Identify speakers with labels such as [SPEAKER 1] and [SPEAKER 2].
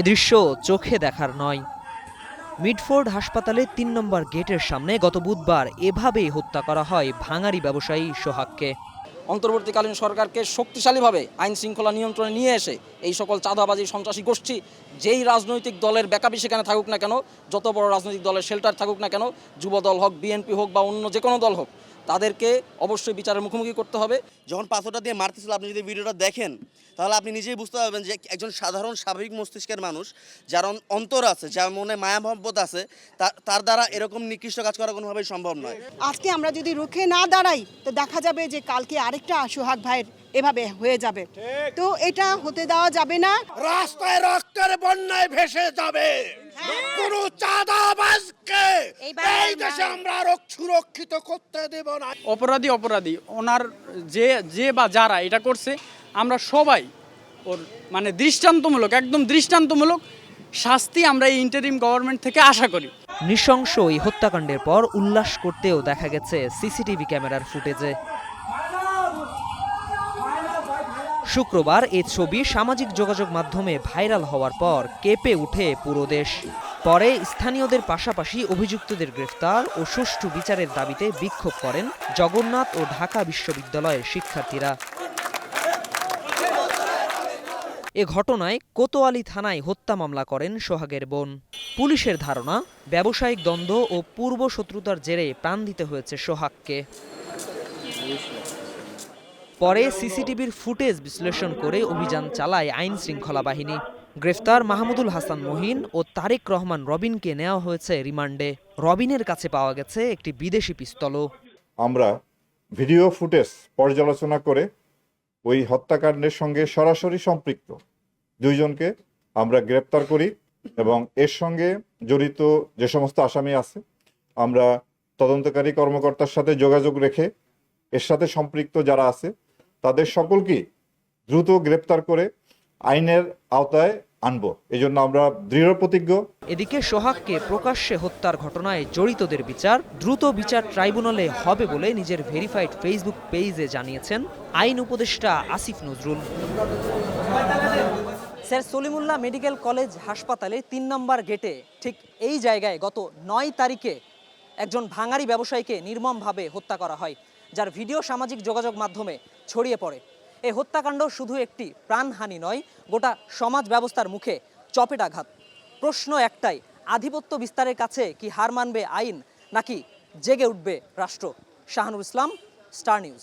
[SPEAKER 1] এ দৃশ্য চোখে দেখার নয়। মিডফোর্ড হাসপাতালে তিন নম্বর গেটের সামনে গত বুধবার এভাবেই হত্যা করা হয় ভাঙারি ব্যবসায়ী সোহাগকে।
[SPEAKER 2] অন্তর্বর্তীকালীন সরকারকে শক্তিশালীভাবে আইন শৃঙ্খলা নিয়ন্ত্রণে নিয়ে এসে এই সকল চাঁদাবাজি, সন্ত্রাসী গোষ্ঠী যেই রাজনৈতিক দলের ব্যাকাপি সেখানে থাকুক না কেন, যত বড় রাজনৈতিক দলের শেল্টার থাকুক না কেন যুব দল হোক বিএনপি হোক বা অন্য যে কোনো দল হোক তাদেরকে অবশ্যই বিচারের মুখোমুখি করতে হবে।
[SPEAKER 3] যখন পাথরটা দিয়ে মারতেছিল আপনি যদি ভিডিওটা দেখেন তাহলে আপনি নিজেই বুঝতে পারবেন যে একজন সাধারণ স্বাভাবিক মস্তিষ্কের মানুষ যার অন্তর আছে যার মনে মায়া মহব্বত আছে তার তার দ্বারা এরকম নিকৃষ্ট কাজ করা কোনোভাবেই সম্ভব নয়।
[SPEAKER 4] আজকে আমরা যদি রুখে না দাঁড়াই তো দেখা যাবে যে কালকে আরেকটা সোহাগ ভাইয়ের এভাবে হয়ে যাবে। তো এটা হতে দেওয়া যাবে না।
[SPEAKER 5] রাস্তায় রক্তের বন্যায় ভেসে যাবে। কোন চাঁদাবাজকে এই দেশে আমরা রক- সুরক্ষিত করতে দেব না।
[SPEAKER 6] অপরাধী অপরাধী ওনার যে যে বা যারা এটা করছে আমরা সবাই ওর মানে দৃষ্টান্তমূলক একদম দৃষ্টান্তমূলক শাস্তি আমরা এই ইন্টারিম গভর্নমেন্ট থেকে আশা করি।
[SPEAKER 1] নৃশংস এই হত্যাকাণ্ডের পর উল্লাস করতেও দেখা গেছে সিসিটিভি ক্যামেরার ফুটেজে। শুক্রবার এই ছবি সামাজিক যোগাযোগ মাধ্যমে ভাইরাল হওয়ার পর কেঁপে উঠে পুরো দেশ। পরে স্থানীয়দের পাশাপাশি অভিযুক্তদের গ্রেফতার ও সুষ্ঠু বিচারের দাবিতে বিক্ষোভ করেন জগন্নাথ ও ঢাকা বিশ্ববিদ্যালয়ের শিক্ষার্থীরা। এ ঘটনায় কোতোয়ালি থানায় হত্যা মামলা করেন সোহাগের বোন। পুলিশের ধারণা, ব্যবসায়িক দ্বন্দ্ব ও পূর্ব শত্রুতার জেরে প্রাণ দিতে হয়েছে সোহাগকে। পরে সিসিটিভির ফুটেজ বিশ্লেষণ করে অভিযান চালায় আইন শৃঙ্খলা বাহিনী। গ্রেফতার মাহমুদুল হাসান মহিন ও তারেক রহমান রবিনকে নেওয়া হয়েছে রিমান্ডে। রবিনের কাছে পাওয়া গেছে একটি বিদেশি পিস্তলও।
[SPEAKER 7] আমরা ভিডিও ফুটেজ পর্যালোচনা করে ওই হত্যাকাণ্ডের সঙ্গে সরাসরি সম্পৃক্ত। দুইজনকে আমরা গ্রেপ্তার করি এবং এর সঙ্গে জড়িত যে সমস্ত আসামি আছে, আমরা তদন্তকারী কর্মকর্তার সাথে যোগাযোগ রেখে এর সাথে সম্পৃক্ত যারা আছে, তাদের সকলকেই দ্রুত গ্রেপ্তার করে আইনের আওতায় আনব। এই জন্য আমরা দৃঢ় প্রতিজ্ঞ।
[SPEAKER 1] এদিকে সোহাগকে প্রকাশ্যে হত্যার ঘটনায় জড়িতদের বিচার দ্রুত বিচার ট্রাইব্যুনালে হবে বলে নিজের ভেরিফাইড ফেসবুক পেজে জানিয়েছেন আইন উপদেষ্টা Asif Nazrul. Sir Salimullah medical college হাসপাতালে তিন নম্বর গেটে ঠিক এই জায়গায় গত নয় তারিখে একজন ভাঙারি ব্যবসায়ীকে নির্মমভাবে হত্যা করা হয় যার ভিডিও সামাজিক যোগাযোগ মাধ্যমে ছড়িয়ে পড়ে। এই হত্যাকাণ্ড শুধু একটি প্রাণহানি নয়, গোটা সমাজ ব্যবস্থার মুখে চপেটাঘাত। প্রশ্ন একটাই, আধিপত্য বিস্তারের কাছে কি হার মানবে আইন, নাকি জেগে উঠবে রাষ্ট্র? Shahanur Islam, Star News.